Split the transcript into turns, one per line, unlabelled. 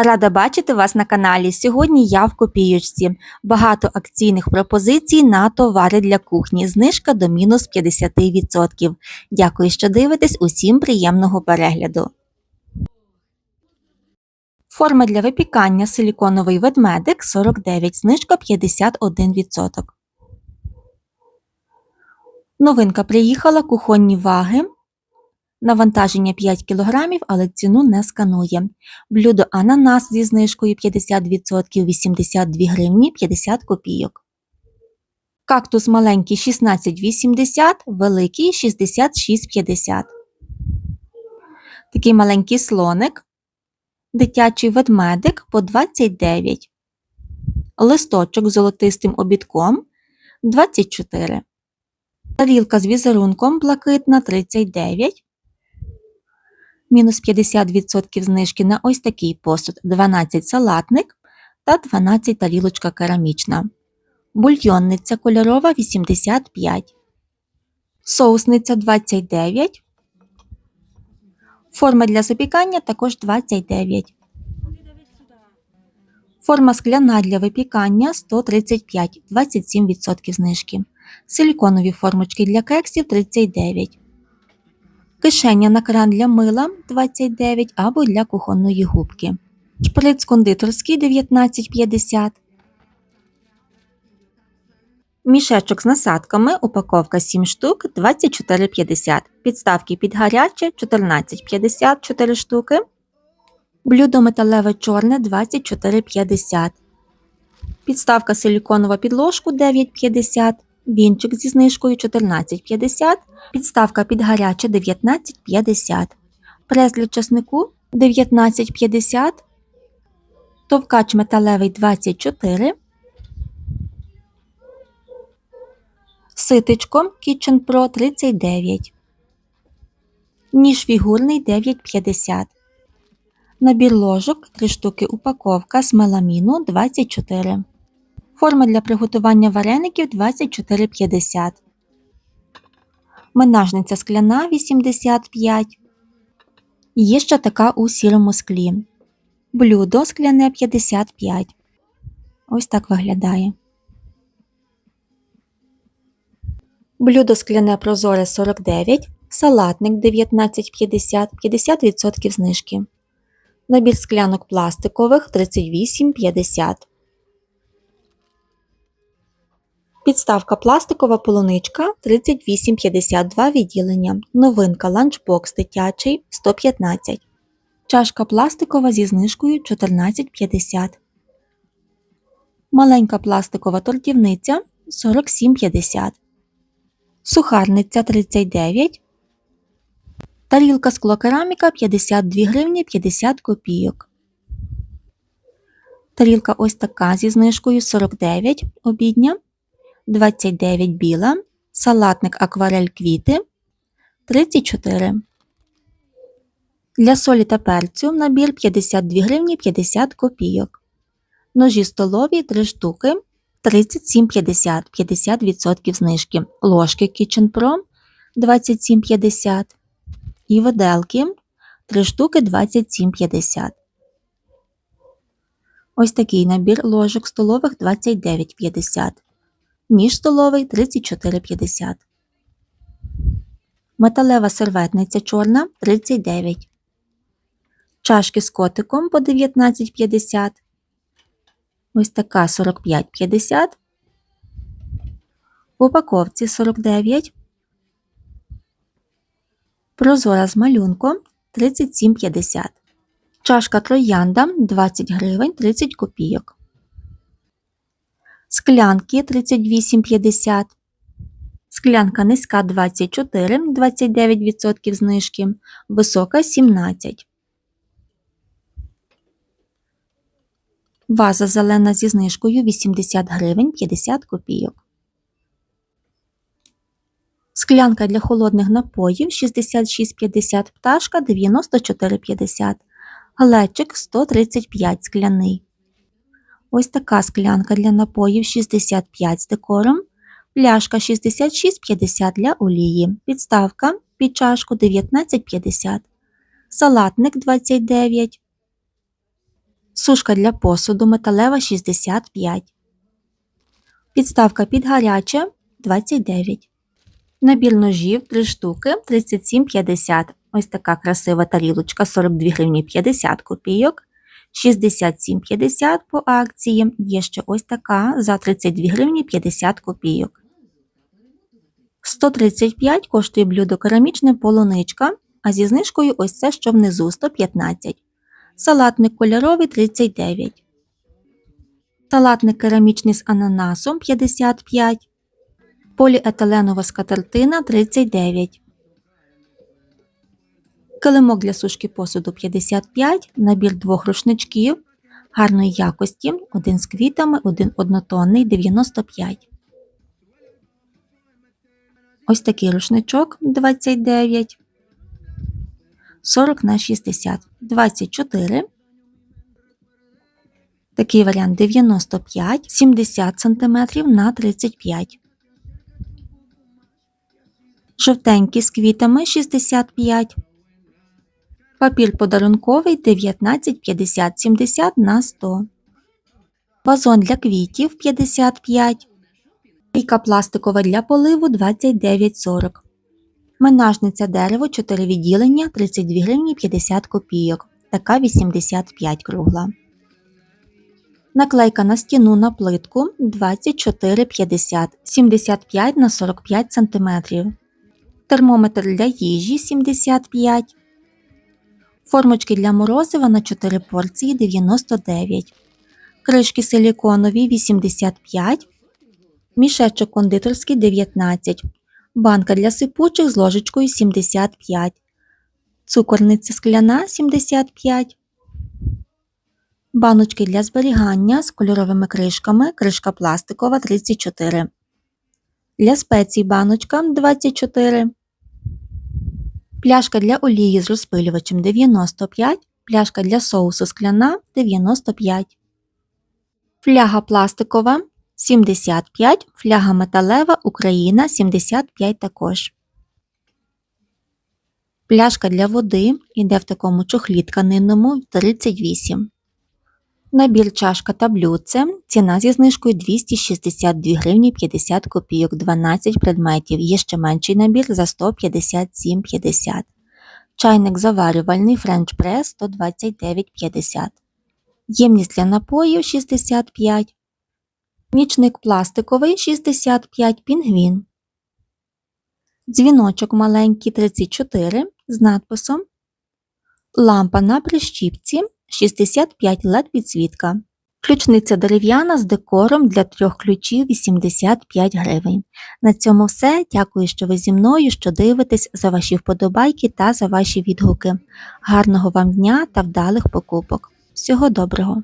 Рада бачити вас на каналі. Сьогодні я в копійочці. Багато акційних пропозицій на товари для кухні. Знижка до мінус 50%. Дякую, що дивитесь. Усім приємного перегляду. Форма для випікання силіконовий ведмедик 49, знижка 51%. Новинка приїхала кухонні ваги. Навантаження 5 кг, але ціну не сканує. Блюдо ананас зі знижкою 50% 82 гривні 50 копійок. Кактус маленький 16,80, великий 66,50. Такий маленький слоник. Дитячий ведмедик по 29. Листочок з золотистим обідком 24. Тарілка з візерунком блакитна 39. Мінус 50% знижки на ось такий посуд 12 салатник та 12 тарілочка керамічна. Бульйонниця кольорова 85. Соусниця 29. Форма для запікання також 29. Форма скляна для випікання 135, 27% знижки. Силіконові формочки для кексів 39. Кишеня на кран для мила 29 або для кухонної губки. Шприц кондитерський 19,50. Мішечок з насадками, упаковка 7 штук 24,50. Підставки під гаряче 14,50 4 штуки. Блюдо металеве чорне 24,50. Підставка силіконова під ложку 9,50. Вінчик зі знижкою 14,50. Підставка під гаряче 19,50. Прес для часнику 19,50. Товкач металевий 24. Ситечко Kitchen Pro 39. Ніж фігурний 9,50. Набір ложок 3 штуки упаковка з меламіну 24. Форма для приготування вареників 24,50. Менажниця скляна 85. Є ще така у сірому склі. Блюдо скляне 55. Ось так виглядає. Блюдо скляне прозоре 49, салатник 19,50, 50% знижки. Набір склянок пластикових 38,50. Підставка пластикова полуничка 38,52 відділення. Новинка ланчбокс дитячий 115. Чашка пластикова зі знижкою 14,50. Маленька пластикова тортівниця 47,50. Сухарниця 39. Тарілка склокераміка 52 гривні 50 копійок. Тарілка ось така зі знижкою 49 обідня. 29 біла, салатник акварель квіти 34. Для солі та перцю набір 52 гривні 50 копійок. Ножі столові 3 штуки 37,50 50% знижки. Ложки Kitchen Pro 27,50 і виделки 3 штуки 27,50. Ось такий набір ложок столових 29,50 ніж столовий 34,50. Металева серветниця чорна 39. Чашки з котиком по 19,50. Ось така 45,50. В упаковці 49. Прозора з малюнком 37,50. Чашка троянда 20 гривень 30 копійок склянки 38,50, склянка низька 24, 29% знижки, висока 17. Ваза зелена зі знижкою 80 гривень 50 копійок. Склянка для холодних напоїв 66,50 пташка 94,50. Глечик 135 скляний. Ось така склянка для напоїв 65 з декором, пляшка 66,50 для олії, підставка під чашку 19,50, салатник 29, Сушка для посуду металева 65. Підставка під гаряче 29. Набір ножів 3 штуки 37,50. Ось така красива тарілочка 42 гривні 50 копійок. 67,50 по акції. Є ще ось така за 32 гривні 50 копійок. 135 коштує блюдо керамічне полуничка, а зі знижкою ось це, що внизу 115. Салатник кольоровий 39. Салатник керамічний з ананасом 55. Поліетиленова скатертина 39. Килимок для сушки посуду 55, набір двох рушничків гарної якості, один з квітами, один однотонний 95. Ось такий рушничок 29. 40 на 60, 24. Такий варіант 95, 70 см на 35. Жовтенький з квітами 65. Папір подарунковий 19, 50, 70 на 100. Вазон для квітів 55. Піка пластикова для поливу 29,40. Менажниця дерево 4 відділення 32 гривні 50 копійок. Така 85 кругла. Наклейка на стіну на плитку 24,50 75 на 45 см. Термометр для їжі 75 Формочки для морозива на 4 порції 99 Кришки силіконові 85 Мішечок кондитерський 19 Банка для сипучих з ложечкою 75 Цукорниця скляна 75 Баночки для зберігання з кольоровими кришками, кришка пластикова 34. Для спецій баночка 24. Пляшка для олії з розпилювачем 95. Пляшка для соусу скляна 95. Фляга пластикова 75. Фляга металева Україна 75 також. Пляшка для води йде в такому чохлі тканинному 38. Набір чашка та блюдце. Ціна зі знижкою 262 гривні 50 копійок, 12 предметів. Є ще менший набір за 157,50. Чайник заварювальний French Press 129,50. Ємність для напоїв 65. Нічник пластиковий 65 пінгвін. Дзвіночок маленький 34 з надписом. Лампа на прищіпці 65 лет підсвітка. Ключниця дерев'яна з декором для трьох ключів 85 гривень. На цьому все. Дякую, що ви зі мною, що дивитесь за ваші вподобайки та за ваші відгуки. Гарного вам дня та вдалих покупок. Всього доброго!